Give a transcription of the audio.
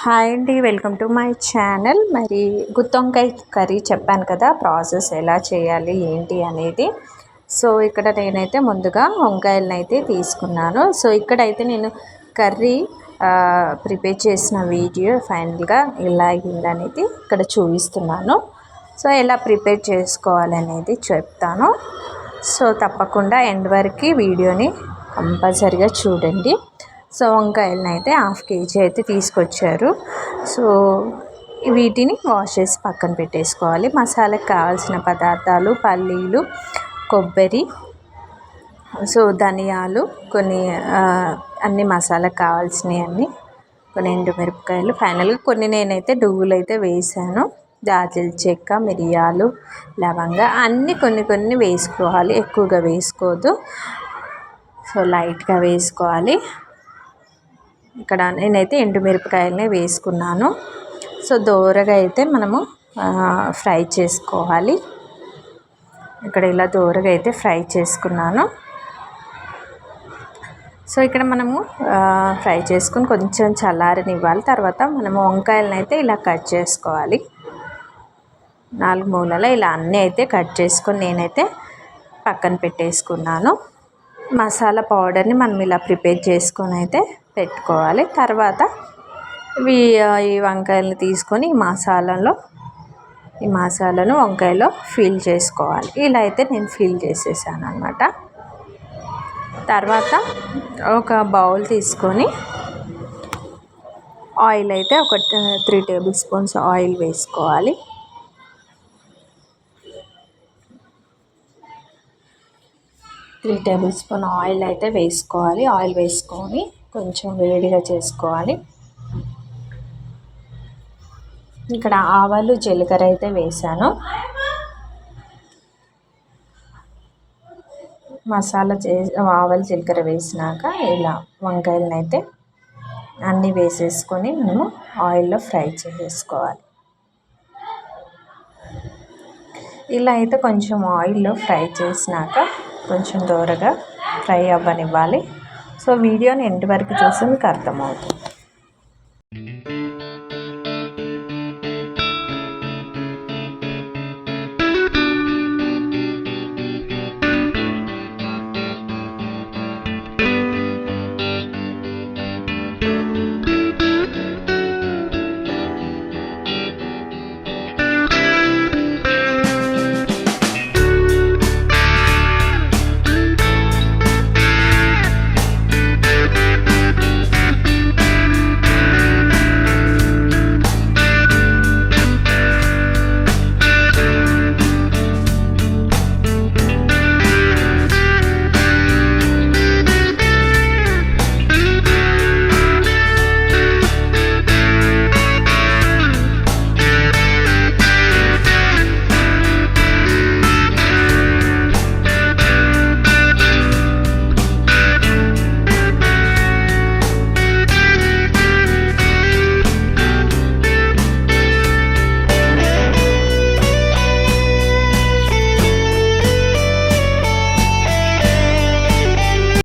Hi అండి welcome to my channel. మరి గుత్తొంకాయ curry చెప్పాను కదా ప్రాసెస్ ఎలా చేయాలి ఏంటి అనేది. సో ఇక్కడ నేనైతే ముందుగా వంకాయలను అయితే తీసుకున్నాను. సో ఇక్కడైతే నేను కర్రీ ప్రిపేర్ చేసిన వీడియో ఫైనల్గా ఎలా అయిందనేది ఇక్కడ చూపిస్తున్నాను. సో ఎలా ప్రిపేర్ చేసుకోవాలనేది చెప్తాను. సో తప్పకుండా ఎండ్ వరకు వీడియోని కంపల్సరిగా చూడండి. సో వంకాయలను అయితే హాఫ్ కేజీ అయితే తీసుకొచ్చారు. సో వీటిని వాష్ చేసి పక్కన పెట్టేసుకోవాలి. మసాలాకి కావాల్సిన పదార్థాలు పల్లీలు కొబ్బరి సో ధనియాలు కొన్ని అన్ని మసాలాకు కావాల్సినవి అన్నీ కొన్ని ఎండుమిరపకాయలు. ఫైనల్గా కొన్ని నేనైతే డువ్వులు అయితే వేసాను. దాల్చిన చెక్క మిరియాలు లవంగ అన్నీ కొన్ని కొన్ని వేసుకోవాలి. ఎక్కువగా వేసుకోవద్దు సో లైట్గా వేసుకోవాలి. ఇక్కడ నేనైతే ఎండుమిరపకాయలనే వేసుకున్నాను. సో దోరగా అయితే మనము ఫ్రై చేసుకోవాలి. ఇక్కడ ఇలా దోరగా అయితే ఫ్రై చేసుకున్నాను. సో ఇక్కడ మనము ఫ్రై చేసుకుని కొంచెం చల్లారనివ్వాలి. తర్వాత మనము వంకాయలను అయితే ఇలా కట్ చేసుకోవాలి. నాలుగు మూలల ఇలా అన్నీ అయితే కట్ చేసుకొని నేనైతే పక్కన పెట్టేసుకున్నాను. మసాలా పౌడర్ని మనం ఇలా ప్రిపేర్ చేసుకొని అయితే పెట్టుకోవాలి. తర్వాత ఇవి ఈ వంకాయలను తీసుకొని ఈ మసాలాలో ఈ మసాలాను వంకాయలో ఫిల్ చేసుకోవాలి. ఇలా అయితే నేను ఫిల్ చేసేసాను అనమాట తర్వాత ఒక బౌల్ తీసుకొని ఆయిల్ అయితే ఒక త్రీ టేబుల్ స్పూన్స్ ఆయిల్ వేసుకోవాలి. త్రీ టేబుల్ స్పూన్ ఆయిల్ అయితే వేసుకోవాలి. ఆయిల్ వేసుకొని కొంచెం వేడిగా చేసుకోవాలి. ఇక్కడ ఆవాలు జీలకర్ర అయితే వేసాను. మసాలా చే ఆవాలు జీలకర్ర వేసినాక ఇలా వంకాయలను అయితే అన్నీ వేసేసుకొని మనము ఆయిల్లో ఫ్రై చేసేసుకోవాలి. ఇలా అయితే కొంచెం ఆయిల్లో ఫ్రై చేసినాక కొంచెం దూరగా ఫ్రై అవ్వనివ్వాలి. సో వీడియోని ఎంటి వరకు చూసి మీకు అర్థమవుతుంది.